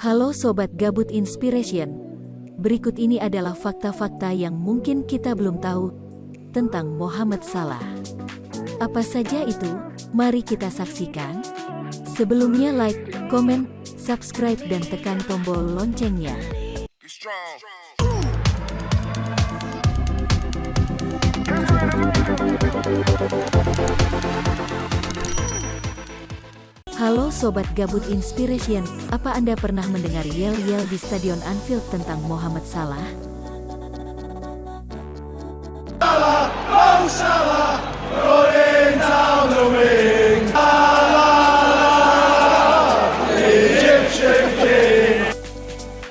Halo Sobat Gabut Inspiration. Berikut ini adalah fakta-fakta yang mungkin kita belum tahu tentang Muhammad Salah. Apa saja itu? Mari kita saksikan. Sebelumnya like, komen, subscribe dan tekan tombol loncengnya. Halo Sobat Gabut Inspiration, apa Anda pernah mendengar yel-yel di Stadion Anfield tentang Muhammad Salah?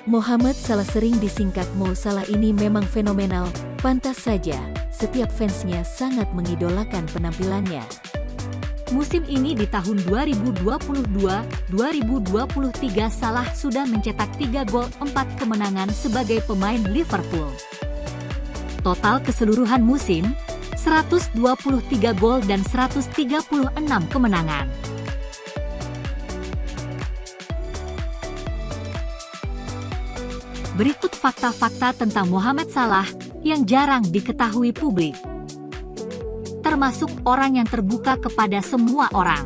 Muhammad Salah sering disingkat Mo Salah ini memang fenomenal, pantas saja, setiap fansnya sangat mengidolakan penampilannya. Musim ini di tahun 2022-2023 Salah sudah mencetak 3 gol 4 kemenangan sebagai pemain Liverpool. Total keseluruhan musim, 123 gol dan 136 kemenangan. Berikut fakta-fakta tentang Mohamed Salah yang jarang diketahui publik termasuk orang yang terbuka kepada semua orang.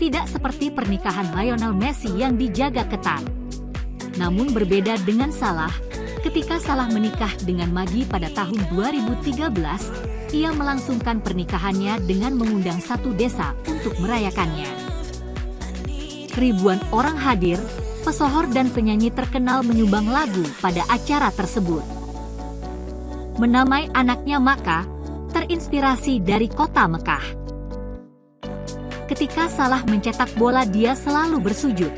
Tidak seperti pernikahan Lionel Messi yang dijaga ketat. Namun berbeda dengan Salah, ketika Salah menikah dengan Magi pada tahun 2013, ia melangsungkan pernikahannya dengan mengundang satu desa untuk merayakannya. Ribuan orang hadir, pesohor dan penyanyi terkenal menyumbang lagu pada acara tersebut. Menamai anaknya Maka, terinspirasi dari kota Mekah. Ketika Salah mencetak bola dia selalu bersujud.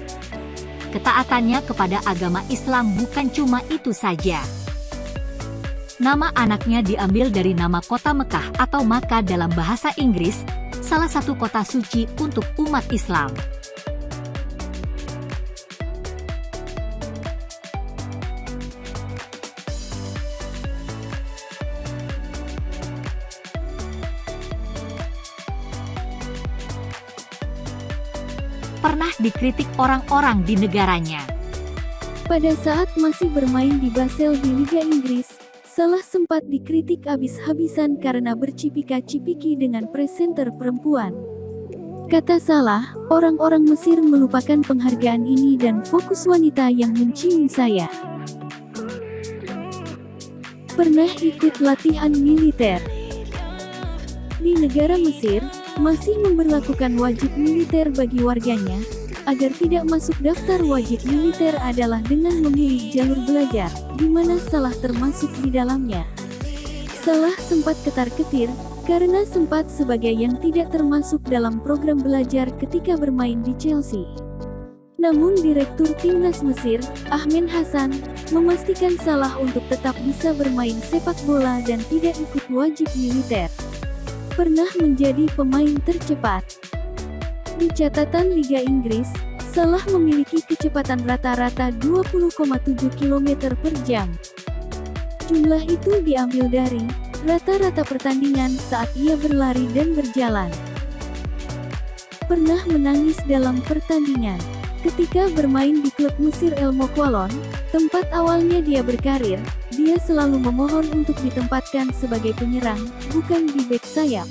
Ketaatannya kepada agama Islam bukan cuma itu saja. Nama anaknya diambil dari nama kota Mekah atau Makkah dalam bahasa Inggris, salah satu kota suci untuk umat Islam. Pernah dikritik orang-orang di negaranya. Pada saat masih bermain di Basel di Liga Inggris, Salah sempat dikritik habis-habisan karena bercipika-cipiki dengan presenter perempuan. Kata Salah, orang-orang Mesir melupakan penghargaan ini dan fokus wanita yang mencium saya. Pernah ikut latihan militer. Di negara Mesir, masih memberlakukan wajib militer bagi warganya, agar tidak masuk daftar wajib militer adalah dengan memilih jalur belajar, di mana salah termasuk di dalamnya. Salah sempat ketar-ketir, karena sempat sebagai yang tidak termasuk dalam program belajar ketika bermain di Chelsea. Namun Direktur Timnas Mesir, Ahmed Hasan, memastikan Salah untuk tetap bisa bermain sepak bola dan tidak ikut wajib militer. Pernah menjadi pemain tercepat. Di catatan Liga Inggris, Salah memiliki kecepatan rata-rata 20,7 km per jam. Jumlah itu diambil dari rata-rata pertandingan saat ia berlari dan berjalan. Pernah menangis dalam pertandingan. Ketika bermain di klub Mesir El Mokwalon, tempat awalnya dia berkarir, dia selalu memohon untuk ditempatkan sebagai penyerang, bukan di bek sayap.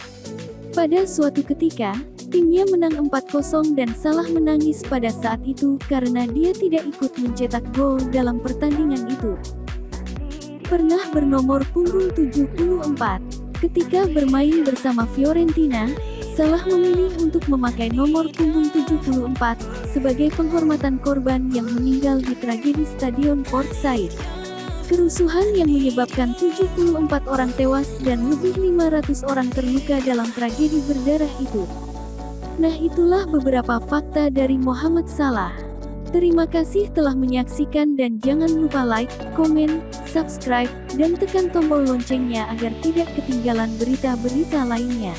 Pada suatu ketika, Timnya menang 4-0 dan Salah menangis pada saat itu karena dia tidak ikut mencetak gol dalam pertandingan itu. Pernah bernomor punggung 74. Ketika bermain bersama Fiorentina, Salah memilih untuk memakai nomor punggung 74 sebagai penghormatan korban yang meninggal di tragedi Stadion Port Said. Kerusuhan yang menyebabkan 74 orang tewas dan lebih 500 orang terluka dalam tragedi berdarah itu. Nah itulah beberapa fakta dari Muhammad Salah. Terima kasih telah menyaksikan dan jangan lupa like, komen, subscribe, dan tekan tombol loncengnya agar tidak ketinggalan berita-berita lainnya.